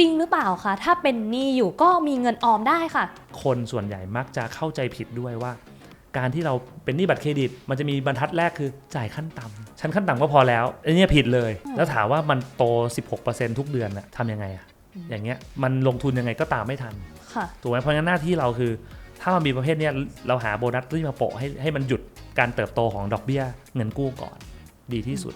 จริงหรือเปล่าคะถ้าเป็นหนี้อยู่ก็มีเงินออมได้ค่ะ คนส่วนใหญ่มักจะเข้าใจผิดด้วยว่า การที่เราเป็นหนี้บัตรเครดิต มันจะมีบรรทัดแรกคือจ่ายขั้นต่ำชั้นขั้นต่ำก็พอแล้วไอ้เนี่ยผิดเลย แล้วถามว่ามันโต 16%ทุกเดือนน่ะทำยังไงอะอย่างเงี้ยมันลงทุนยังไงก็ตามไม่ทันค่ะถูกไหมเพราะงั้นหน้าที่เราคือ ถ้ามันมีประเภทเนี้ยเราหาโบนัสที่มาโปะให้ให้มันหยุดการเติบโตของดอกเบี้ยเงินกู้ก่อนดีที่สุด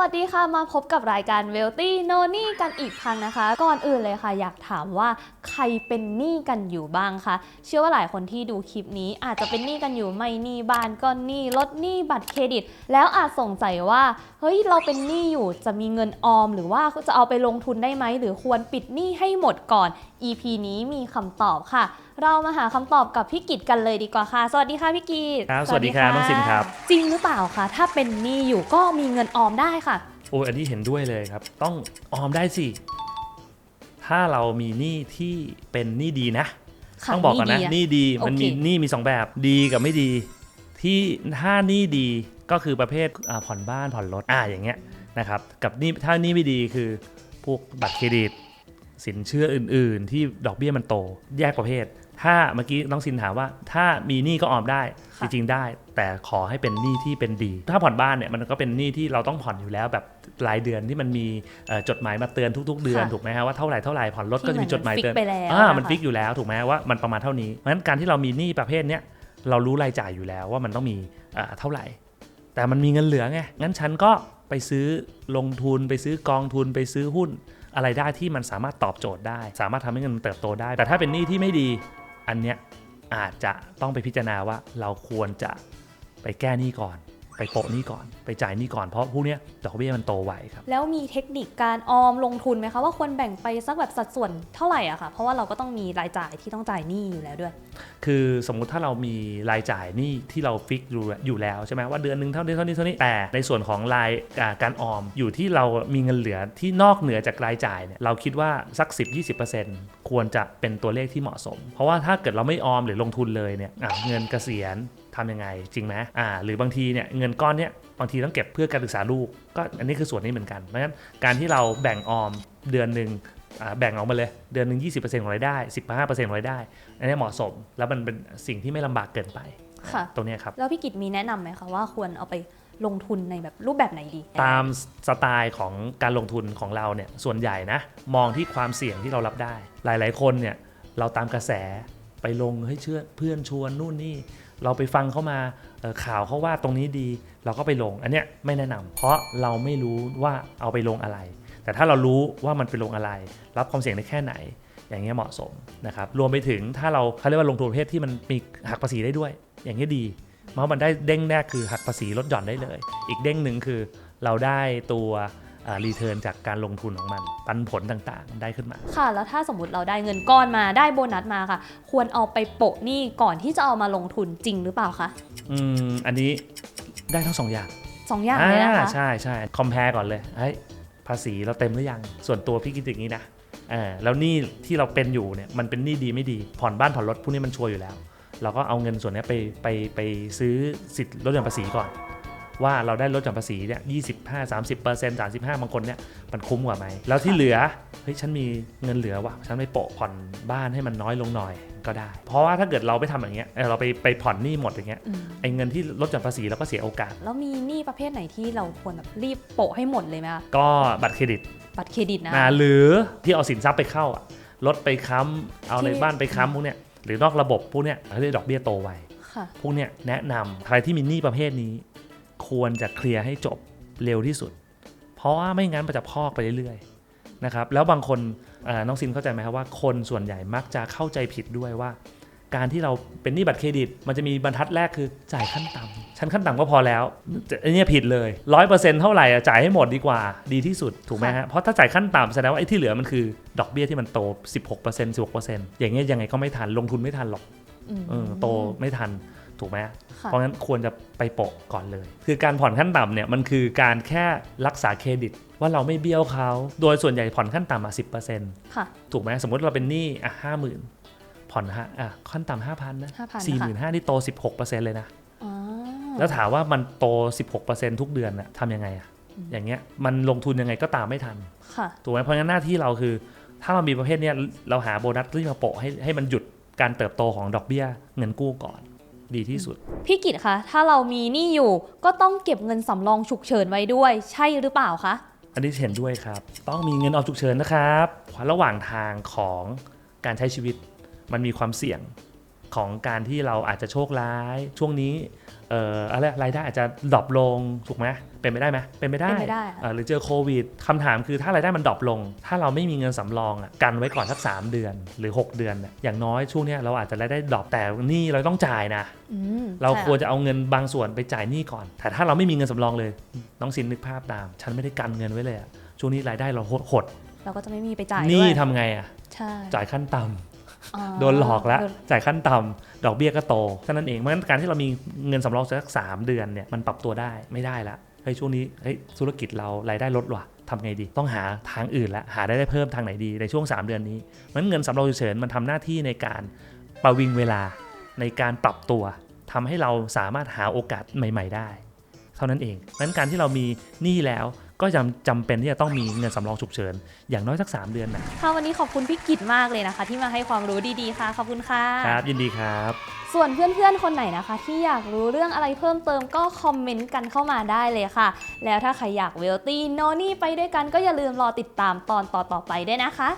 วัสดีค่ะมาพบกับรายการ w e a l t h y No นี่กันอีกครั้งนะคะ ก่อนอื่นเลยค่ะ อยากถามว่าใครเป็นหนี้กันอยู่บ้างคะเชื่อว่าหลายคนที่ดูคลิปนี้อาจจะเป็นหนี้กันอยู่ไม่หนี้บ้านก็หนี้รถหนี้บัตรเครดิต แล้วอาจสงสัยว่าเฮ้ยเราเป็นหนี้อยู่จะมีเงินออม หรือว่าจะเอาไปลงทุนได้ไหมหรือควรปิดหนี้ให้หมดก่อน EP นี้มีคำตอบค่ะ เรามาหาคำตอบกับพี่กิตกันเลยดีกว่าค่ะ สวัสดีค่ะพี่กิตครับสวัสดีครับน้องซินครับ จริงหรือเปล่าคะถ้าเป็นหนี้อยู่ก็มีเงินออมได้ค่ะโอ้ยอันนี้เห็นด้วยเลยครับ ต้องออมได้สิ ถ้าเรามีหนี้ที่เป็นหนี้ดีนะ ค่ะต้องบอกก่อนนะหหนี้นี้ดีมันโอเคมีหนี้มีสองแบบดีกับไม่ดี ที่ถ้าหนี้ดีก็คือประเภทอ่าผ่อนบ้านผ่อนรถอ่าอย่างเงี้ยนะครับกับหนี้ถ้าหนี้ไม่ดีคือพวกบัตรเครดิต สินเชื่ออื่น ๆ ที่ดอกเบี้ยมันโตแยกประเภท ถ้าเมื่อกี้น้องซินถามว่าถ้ามีหนี้ก็ออมได้จค่ะริงๆได้ แต่ขอให้เป็นหนี้ที่เป็นดี ถ้าผ่อนบ้านเนี่ยมันก็เป็นหนี้ที่เราต้องผ่อนอยู่แล้วแบบรายเดือนที่มันมีเอ่อจดหมายมาเตือนทุก ๆ เดือนถูกไหมฮะว่าเท่าไหร่เท่าไหร่ผ่อนรถก็จะมีจดหมายเตือนที่มันฟิกไปแล้วอ่านะคะมันฟิกอยู่แล้วถูกไหมว่ามันประมาณเท่านี้เพราะฉะนั้นการที่เรามีหนี้ประเภทเนี้ยเรารู้รายจ่ายอยู่แล้วว่ามันต้องมีอ่าเท่าไหร่ แต่มันมีเงินเหลือไงงั้นฉันก็ไปซื้อลงทุนไปซื้อกองทุนไปซื้อหุ้นอะไรได้ที่มันสามารถตอบโจทย์ได้ สามารถทำให้เงินมันเติบโตได้ แต่ถ้าเป็นหนี้ที่ไม่ดี อันเนี้ยอาจจะต้องไปพิจารณาว่าเราควรจะไปแก้หนี้ก่อน ไปโปะหนี้ก่อน ไปจ่ายหนี้ก่อนเพราะพวกเนี้ยดอกเบี้ยมันโตไวครับ แล้วมีเทคนิคการออมลงทุนไหมคะ ว่าควรแบ่งไปสักแบบสัดส่วนเท่าไหร่อะค่ะ เพราะว่าเราก็ต้องมีรายจ่ายที่ต้องจ่ายหนี้อยู่แล้วด้วย คือสมมุติถ้าเรามีรายจ่ายหนี่ที่เราฟิกอยู่อยู่แล้วใช่ไหมว่าเดือนหนึ่งเท่านี้เท่านี้เท่านี้แต่ในส่วนของรายอ่าการออมอยู่ที่เรามีเงินเหลือที่นอกเหนือจากรายจ่ายเนี่ยเราคิดว่าสัก 10-20%ควรจะเป็นตัวเลขที่เหมาะสม เพราะว่าถ้าเกิดเราไม่ออมหรือลงทุนเลยเนี่ยอะเงินเกษียณ ทำยังไงจริงไหมอ่าหรือบางทีเนี่ยเงินก้อนเนี้ยบางทีต้องเก็บเพื่อการศึกษาลูก ก็อันนี้คือส่วนนี้เหมือนกันเพราะฉะนั้นการที่เราแบ่งออมเดือนหนึ่งอ่าแบ่งออกมาเลยเดือนหนึ่ง20%ของรายได้ 15%ของรายได้ อันนี้เหมาะสม แล้วมันเป็นสิ่งที่ไม่ลำบากเกินไปค่ะตรงเนี้ยครับ แล้วพี่กิตมีแนะนำไหมคะว่าควรเอาไปลงทุนในแบบรูปแบบไหนดี ตามสไตล์ของการลงทุนของเราเนี่ยส่วนใหญ่นะ มองที่ความเสี่ยงที่เรารับได้ หลาย ๆ คนเนี่ยเราตามกระแส ไปลงเฮ้ยเชื่อเพื่อนชวนนู่นนี่ เราไปฟังเขามาข่าวเขาว่าตรงนี้ดี เราก็ไปลง อันเนี้ยไม่แนะนำเพราะเราไม่รู้ว่าเอาไปลงอะไร แต่ถ้าเรารู้ว่ามันไปลงอะไร รับความเสี่ยงได้แค่ไหน อย่างเงี้ยเหมาะสมนะครับรวมไปถึงถ้าเราเขาเรียกว่าลงทุนประเภทที่มันมีหักภาษีได้ด้วย อย่างเงี้ยดีเพราะมันได้เด้งแรกคือหักภาษีลดหย่อนได้เลย อีกเด้งหนึ่งคือเราได้ตัว รีเทิร์นจากการลงทุนของมัน ปันผลต่างๆ ได้ขึ้นมา ค่ะ แล้วถ้าสมมติเราได้เงินก้อนมาได้โบนัสมาค่ะ ควรเอาไปโปะหนี้ก่อนที่จะเอามาลงทุนจริงหรือเปล่าคะอืมอันนี้ได้ทั้งสองอย่างสองอย่างเลยนะคะใช่ใช่คอมเพลก่อนเลยเฮ้ยภาษีเราเต็มหรือยังส่วนตัวพี่คิดอย่างนี้นะเออแล้วหนี่ที่เราเป็นอยู่เนี่ยมันเป็นหนี้ดีไม่ดี ผ่อนบ้านผ่อนรถพวกนี้มันชัวร์อยู่แล้ว เราก็เอาเงินส่วนเนี้ยไปไปไปซื้อสิทธิ์ลดหย่อนภาษีก่อน ว่าเราได้ลดหย่อนภาษีเนี่ยยี่สิบห้าสามสิบเปอร์เซ็นต์สามสิบห้าบางคนเนี่ยมันคุ้มกว่าไหม แล้วที่เหลือ เฮ้ย ฉันมีเงินเหลือว่ะฉันไปโปะผ่อนบ้านให้มันน้อยลงหน่อยก็ได้ เพราะว่าถ้าเกิดเราไปทำอย่างเงี้ยเออเราไปไปผ่อนหนี้หมดอย่างเงี้ย อืมไอ้เงินที่ลดหย่อนภาษีเราก็เสียโอกาส แล้วมีหนี้ประเภทไหนที่เราควรแบบรีบโปะให้หมดเลยไหมคะก็บัตรเครดิตบัตรเครดิตนะอ่าหรือที่เอาสินทรัพย์ไปเข้าอะรถไปค้ำเอาในที่ บ้านไปค้ำพวกเนี้ยหรือนอกระบบพวกเนี้ยเขาเรียกดอกเบี้ยโตไว ค่ะ พวกเนี้ยแนะนำใครที่มีหนี้ประเภทนี้ ควรจะเคลียร์ให้จบเร็วที่สุด เพราะว่าไม่งั้นมันจะพอกไปเรื่อยๆนะครับแล้วบางคนเอ่อน้องซินเข้าใจไหมครับว่าคนส่วนใหญ่มักจะเข้าใจผิดด้วยว่า การที่เราเป็นหนี้บัตรเครดิต มันจะมีบรรทัดแรกคือจ่ายขั้นต่ำชั้นขั้นต่ำก็พอแล้วอันเนี้ยผิดเลยร้อยเปอร์เซ็นต์เท่าไหร่อะจ่ายให้หมดดีกว่าดีที่สุดถูกไหมฮะเพราะถ้าจ่ายขั้นต่ำแสดงว่าไอ้ที่เหลือมันคือดอกเบี้ยที่มันโต 16% 16%อย่างเงี้ยยังไงก็ไม่ทันลงทุนไม่ทันหรอกอืมเออโตไม่ทัน ถูกไหมค่ะเพราะงั้นควรจะไปโปะก่อนเลย คือการผ่อนขั้นต่ำเนี่ยมันคือการแค่รักษาเครดิตว่าเราไม่เบี้ยวเขา โดยส่วนใหญ่ผ่อนขั้นต่ำอะสิบเปอร์เซ็นต์ค่ะถูกไหมสมมติเราเป็นหนี้อะห้าหมื่นผ่อนฮะอะขั้นต่ำห้าพันนะ5,000สี่หค่ะมื่นห้านี่โตสิบหกเปอร์เซ็นต์เลยนะอ๋อแล้วถามว่ามันโต 16%ทุกเดือนน่ะทำยังไงอะอย่างเงี้ยมันลงทุนยังไงก็ตามไม่ทันค่ะถูกไหมเพราะงั้นหน้าที่เราคือ ถ้าเรามีประเภทเนี้ยเราหาโบนัสที่มาโปะให้ให้มันหยุดการเติบโตของดอกเบี้ยเงินกู้ก่อน ดีที่สุด พี่กิตคะ ถ้าเรามีหนี้อยู่ ก็ต้องเก็บเงินสำรองฉุกเฉินไว้ด้วย ใช่หรือเปล่าคะ อันนี้เห็นด้วยครับ ต้องมีเงินออมฉุกเฉินนะครับระหว่างทางของการใช้ชีวิตมันมีความเสี่ยง ของการที่เราอาจจะโชคร้าย ช่วงนี้เอ่ออะไรรายได้อาจจะดรอปลงถูกไหมเป็นไปได้ไหมเป็นไปได้เป็นไปได้ค่ะ เอ่อหรือเจอโควิดคำถามคือถ้ารายได้มันดรอปลง ถ้าเราไม่มีเงินสำรองอะกันไว้ก่อนสัก 3 เดือนหรือ 6 เดือนน่ะอย่างน้อยช่วงเนี้ยเราอาจจะรายได้ดรอปแต่หนี่เราต้องจ่ายนะ อืมเราใช่ควรจะเอาเงินบางส่วนไปจ่ายหนี้ก่อน แต่ถ้าเราไม่มีเงินสำรองเลย น้องสินนึกภาพตาม ฉันไม่ได้กันเงินไว้เลยอะช่วงนี้รายได้เราหดเราก็จะไม่มีไปจ่ายหด้นี้วยทำไงอะใช่จ่ายขั้นต่ำอ๋อ โดนหลอกแล้วโดนจ่ายขั้นต่ำดอกเบี้ยก็โตแค่นั้นเองเพราะฉะนั้นการที่เรามีเงินสำรองสักสามเดือนเนี่ยมันปรับตัวได้ไม่ได้ละเฮ้ยช่วงนี้เฮ้ยธุรกิจเรารายได้ลดว่ะทำไงดี ต้องหาทางอื่นละหาได้ได้เพิ่มทางไหนดีในช่วง 3 เดือนนี้เพราะฉะนั้นเงินสำรองฉุกเฉินมันทำหน้าที่ในการประวิงเวลาในการปรับตัวทำให้เราสามารถหาโอกาสใหม่ ๆ ได้ เท่านั้นเองเพราะฉะนั้นการที่เรามีหนี้แล้ว ก็จำจำเป็นที่จะต้องมีเงินสำรองฉุกเฉินอย่างน้อยสัก 3 เดือนนะค่ะวันนี้ขอบคุณพี่กิตมากเลยนะคะ ที่มาให้ความรู้ดีๆค่ะ ขอบคุณค่ะ ครับ ยินดีครับ ส่วนเพื่อนๆ คนไหนนะคะ ที่อยากรู้เรื่องอะไรเพิ่มเติมก็คอมเมนต์กันเข้ามาได้เลยค่ะ แล้วถ้าใครอยากเวลตี้โนนี่ไปด้วยกันก็อย่าลืมรอติดตามตอนต่อๆไปด้วยนะคะ